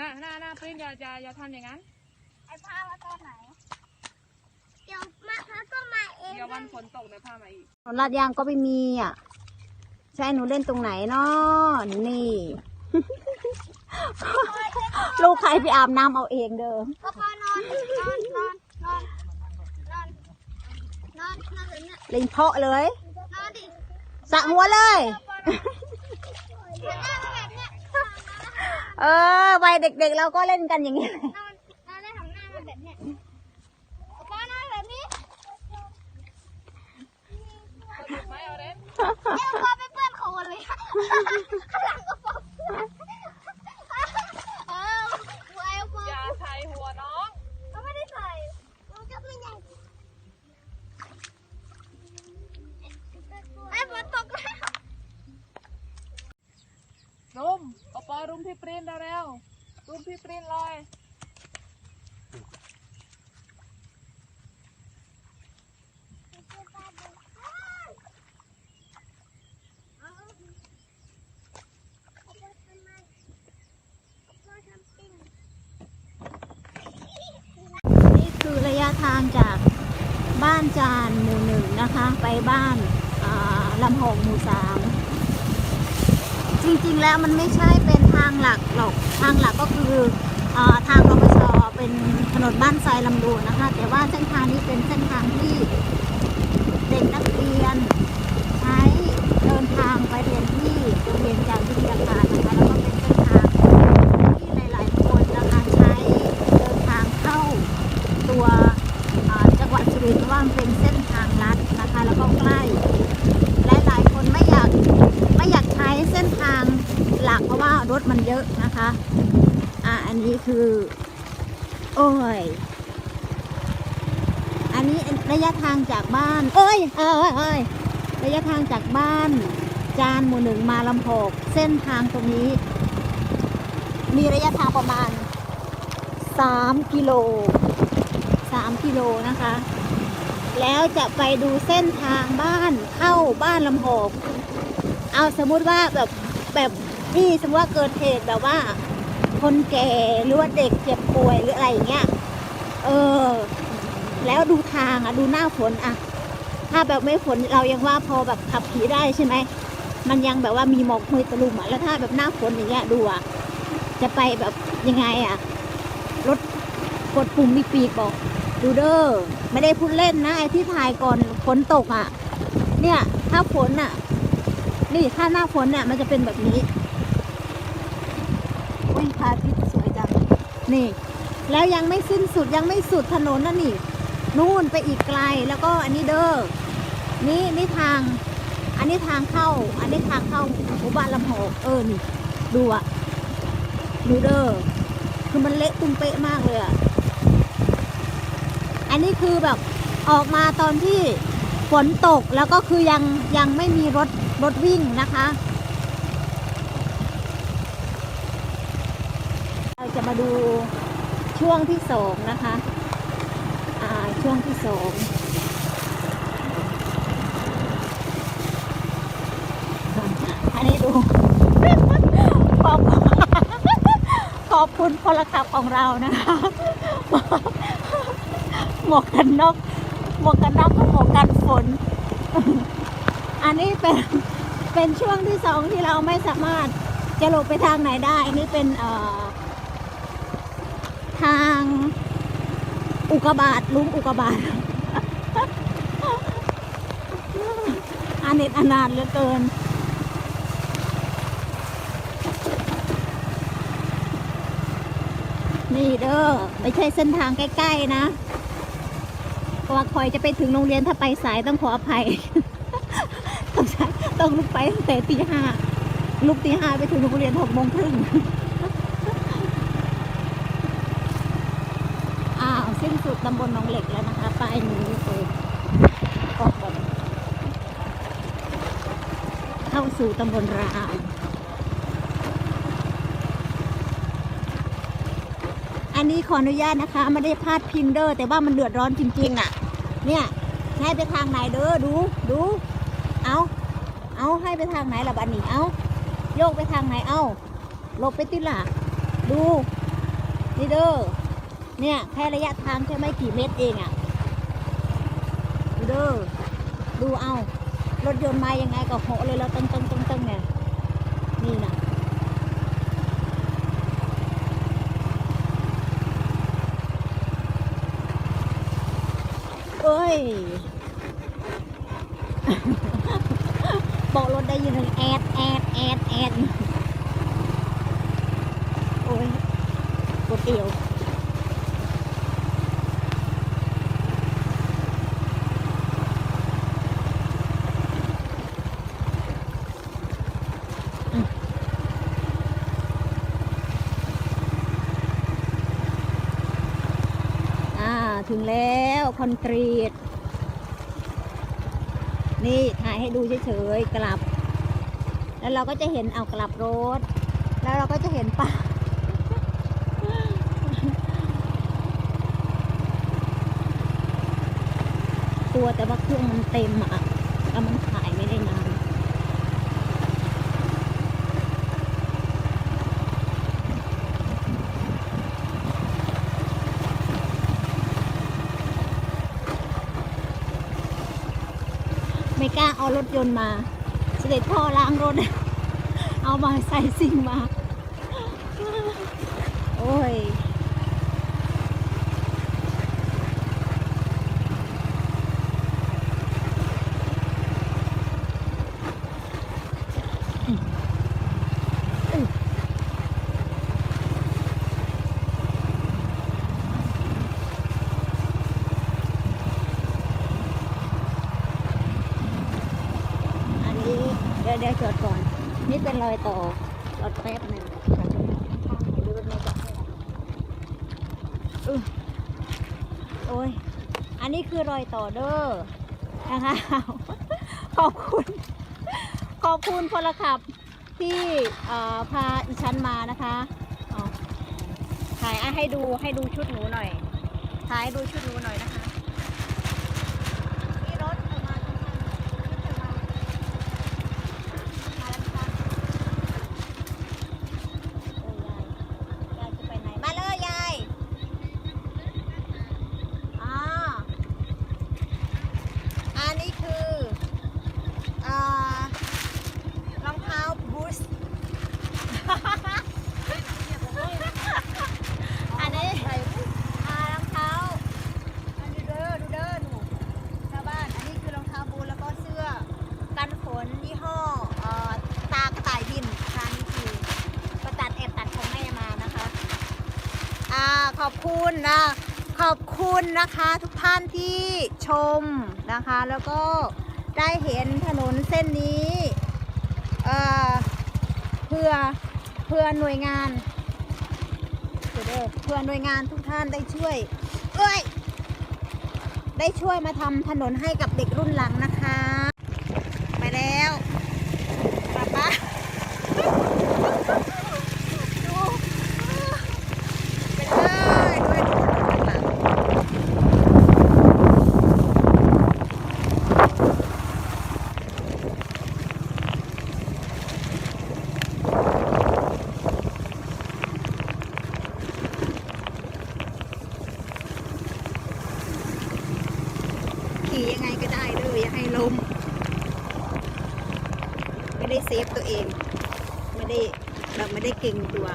น้าหน้าหน้าปริ้นอย่าอย่าอย่าทำอย่างนั้น ไอ้พามาตอนไหน เดี๋ยวมาพาก็มาเองเดี๋ยววันฝนตกเดี๋ยวพามาอีกลาดยางก็ไม่มีอะ ใช่หนูเล่นตรงไหนเนาะนี่ ลูกใครไปอาบน้ำเอาเองเด้อก็พอนอนนอนนอนนอนนอนนอนนอนแบบเนี้ยเล่นเพาะเลย นอนดิสระหัวเลยหันหน้ามาแบบ เออวัยเด็กๆเราก็เล่นกันอย่างนี้เลยนอนนอนได้หันหน้ามาแบบเนี้ยพอนอนแบบนี้ไม่เอาเด้เอ้ยพอไปเปื้อนโคนเลยข้างหลังก็พอเปื้อนเออไว้พอ อย่าใส่หัวน้อง ก็ไม่ได้ใส่มันก็ไม่ใหญ่ไอ้ฝนตกแล้ว รุมปอปอรุมพี่ปริ้นเร็ วๆรุมพี่ปรินเลยนี่คือระยะทางจากบ้านจานหมู่หนึ่งนะคะ ไปบ้านลำหงหมู่สามจริงๆแล้วมันไม่ใช่เป็นทางหลักหรอก ทางหลักก็คืออทางรปชเป็นถนนบ้านทรายลำดวนนะคะ แต่ว่าเส้นทางนี้เป็นเส้นทางที่เด็กนักเรียน ใช้เดินทางไปเรียนที่โรงเรียนการวิทยาการนะคะแล้วก็เป็นเส้นทางที่หลาย ๆ คนนะคะใช้เดินทางเข้าตัวจังหวัดสุรินทร์ว่าเป็นเส้นทางลัดนะคะแล้วก็ใกล้ายๆคนไม่อยากไม่อยากใช้เส้นทางหลักเพ รถมันเยอะนะคะ อ่าอันนี้คือ โอ้ย อันนี้ระยะทางจากบ้าน เอ้ยเอ้ยเอ้ยระยะทางจากบ้าน จานหมู่หนึ่งมาลำโพกเส้นทางตรงนี้ มีระยะทางประมาณ3กิโล3กิโลนะคะ แล้วจะไปดูเส้นทางบ้านเข้าบ้านลำโพกเอาสมมุติว่าแบบแบบ นี่สมมติว่าเกิดเหตุแบบว่า คนแก่หรือว่าเด็กเจ็บป่วยหรืออะไรอย่างเงี้ย เออ แล้วดูทางอะดูหน้าฝนอะถ้าแบบไม่ฝนเรายังว่าพอแบบขับขี่ได้ใช่ไหม มันยังแบบว่ามีหมอกมือตะลุมอะแล้วถ้าแบบหน้าฝนอย่างเงี้ยดูอะจะไปแบบยังไงอะรถกดปุ่มมีปีกบอกดูเด้อไม่ได้พูดเล่นนะไอ้ที่ถ่ายก่อนฝนตกอะ เนี่ย ถ้าฝนอะ นี่ถ้าหน้าฝนเนี่ยมันจะเป็นแบบนี้ พระอาทิตย์สวยจัง นี่ แล้วยังไม่สิ้นสุดยังไม่สุดถนนนั่นนี่ นู่นไปอีกไกลแล้วก็อันนี้เด้อ นี่นี่ทาง อันนี้ทางเข้า อันนี้ทางเข้าหมู่บ้านลำโพกเออ นี่ ดูอะดูเด้อ คือมันเละตุ้มเป๊ะมากเลยอะอันนี้คือแบบออกมาตอนที่ฝนตกแล้วก็คือยังยังไม่มีรถรถวิ่งนะคะ เราจะ มาดูช่วงที่สองนะคะอ่าช่วงที่สองอันนี้ดู ขอบขอบคุณพลขับของเรานะคะ หมวกกันน็อกหมวกกันน็อกกับหมวกกันฝน อันนี้เป็นเป็นช่วงที่สองที่เราไม่สามารถจะหลบไปทางไหนได้ อันนี้เป็นเอ่อ ทางอุกบาตลุงอุกบาตอาเน็ตอนาถเหลือเกิน นี่เด้อไม่ใช่เส้นทางใกล้ ๆ นะเพราะว่าคอยจะไปถึงโรงเรียนถ้าไปสายต้องขออภัย ต้องใช้ต้องลุกไปตั้งแต่ตีห้าลุกตีห้าไปถึงโรงเรียนหกโมงครึ่ง อ้าว สิ้นสุดตำบลหนองเหล็กแล้วนะคะป้ายนี้เลยก็แบบเข้าสู่ตำบลราวอันนี้ขออนุญาตนะคะไม่ได้พาดพิงเด้อแต่ว่ามันเดือดร้อนจริงๆอะ เนี่ยให้ไปทางไหนเด้อดูดูเอาเอาให้ไปทางไหนล่ะบันนี้เอาโยกไปทางไหนเอาหลบไปติล่ะดูนี่เด้อ เนี่ยแค่ระยะทางแค่ไม่กี่เมตรเองอะ่ะดูเด้อดูเอา รถยนต์มายังไงก็เหเลยแล้วตึงตึงตึงตึงเนี่ยนี่นะเอ้ยบอกรถได้ยินถึงแอดแอดแอดแอดโอ้ยกดเดียว อ่า ถึงแล้วคอนกรีต นี่ถ่ายให้ดูเฉยๆกลับ แล้วเราก็จะเห็นเอากลับรถ แล้วเราก็จะเห็นป่าตัวแต่ว่าเครื่องมันเต็มอะแล้วมันขายไม่ได้นาน ไม่กล้าเอารถยนต์มา เสด็จพ่อล้างรถ เอามาใส่สิ่งมา โอ้ย อันนี้เดี๋ยวเดี๋ยวจอดก่อน นี่เป็นรอยต่อรถแป๊บหนึ่งค่ะดูรถเมล์จะให้อะอื้อโอ้ย อันนี้คือรอยต่อเด้อ นะคะ ขอบคุณ ขอบคุณพลขับที่พาอีฉันมานะคะถ่ายอะให้ดูให้ดูชุดหนูหน่อย ถ่ายให้ดูชุดหนูหน่อยนะคะนี่รถเอามาทั้งคันชุดเธอมา มาแล้วค่ะโอ้ยาย ยายจะไปไหน มาเลยยายอ่าอันนี้คืออ่ารองเท้าบูส อันนี้อ่ารองเท้า อันนี้เด้อดูเด้อหนูชาวบ้าน อันนี้คือรองเท้าบูทแล้วก็เสื้อ กันฝนยี่ห้อเอ่อตากระต่ายบินนะคะนี่คือประตัดแอบตัดของแม่มานะคะ อ่าขอบ คุณนะขอบคุณนะคะทุกท่านที่ชมนะคะ แล้วก็ได้เห็นถนนเส้นนี้เอ่อเพื่อเพื่อหน่วยงานเพื่อหน่วยงานทุกท่านได้ช่วยเอ้ยได้ช่วยมาทำถนนให้กับเด็กรุ่นหลังนะคะ ไปแล้วกลับบ้านดูไปเลยด้วยดูถนนหลังขี่ยังไงก็ได้เลยอย่าให้ล้ม ไม่ได้ เอง ไม่ได้แบบไม่ได้เก่งตัว